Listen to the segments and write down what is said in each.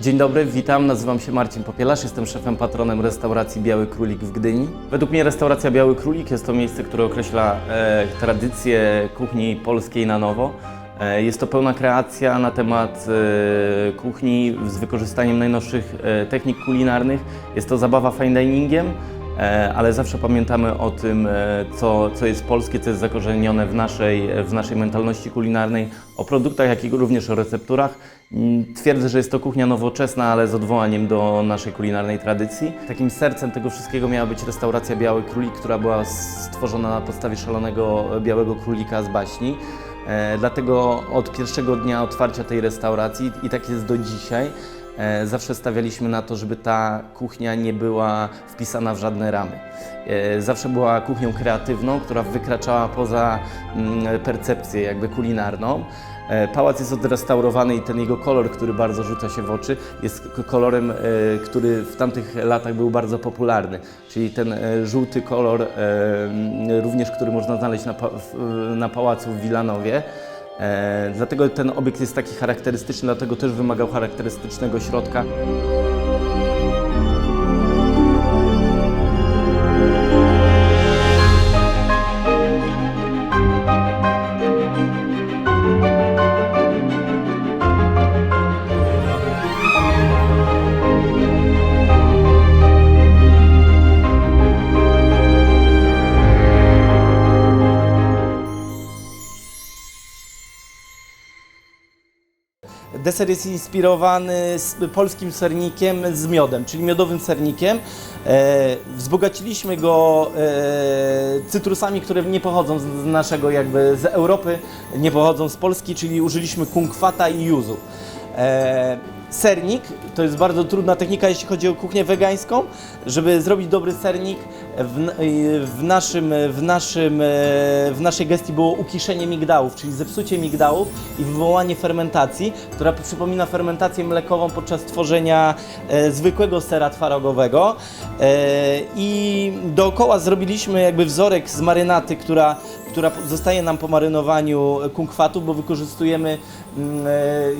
dobry, witam, nazywam się Marcin Popielarz, jestem szefem patronem restauracji Biały Królik w Gdyni. Według mnie restauracja Biały Królik jest to miejsce, które określa e, tradycję kuchni polskiej na nowo. E, jest to pełna kreacja na temat e, kuchni z wykorzystaniem najnowszych e, technik kulinarnych. Jest to zabawa fine diningiem, ale zawsze pamiętamy o tym, e, co, co jest polskie, co jest zakorzenione w naszej, w naszej mentalności kulinarnej, o produktach, jak i również o recepturach. Mm, Twierdzę, że jest to kuchnia nowoczesna, ale z odwołaniem do naszej kulinarnej tradycji. Takim sercem tego wszystkiego miała być restauracja Biały Królik, która była stworzona na podstawie szalonego Białego Królika z baśni. E, Dlatego od pierwszego dnia otwarcia tej restauracji, i tak jest do dzisiaj, E, Zawsze stawialiśmy na to, żeby ta kuchnia nie była wpisana w żadne ramy. E, Zawsze była kuchnią kreatywną, która wykraczała poza mm, percepcję jakby kulinarną. E, Pałac jest odrestaurowany i ten jego kolor, który bardzo rzuca się w oczy, jest kolorem, e, który w tamtych latach był bardzo popularny. Czyli ten e, żółty kolor, e, również który można znaleźć na, pa- na pałacu w Wilanowie. E, dlatego ten obiekt jest taki charakterystyczny, dlatego też wymagał charakterystycznego środka. Deser jest inspirowany polskim sernikiem z miodem, czyli miodowym sernikiem. E, wzbogaciliśmy go e, cytrusami, które nie pochodzą z naszego jakby z Europy, nie pochodzą z Polski, czyli użyliśmy kunkwata i yuzu. E, sernik to jest bardzo trudna technika, jeśli chodzi o kuchnię wegańską. Żeby zrobić dobry sernik, w, w, naszym, w, naszym, e, w naszej gestii było ukiszenie migdałów, czyli zepsucie migdałów i wywołanie fermentacji, która przypomina fermentację mlekową podczas tworzenia e, zwykłego sera twarogowego. E, I dookoła zrobiliśmy jakby wzorek z marynaty, która, która zostaje nam po marynowaniu kunkwatu, bo wykorzystujemy mm, e,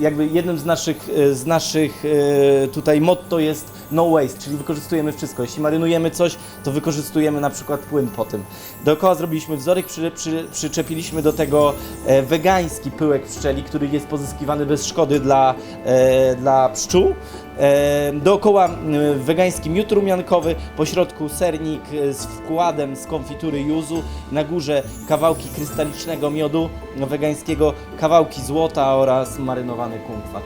jakby jednym z naszych, e, z naszych e, tutaj motto jest no waste, czyli wykorzystujemy wszystko. Jeśli marynujemy coś, to wykorzystujemy na przykład płyn po tym. Dookoła zrobiliśmy wzorek, przy, przy, przyczepiliśmy do tego e, wegański pyłek pszczeli, który jest pozyskiwany bez szkody dla, e, dla pszczół. Dookoła wegański miód rumiankowy, po środku sernik e, z wkładem z konfitury yuzu, na górze kawałki krystalicznego miodu wegańskiego, kawałki złota oraz marynowany kunkwat.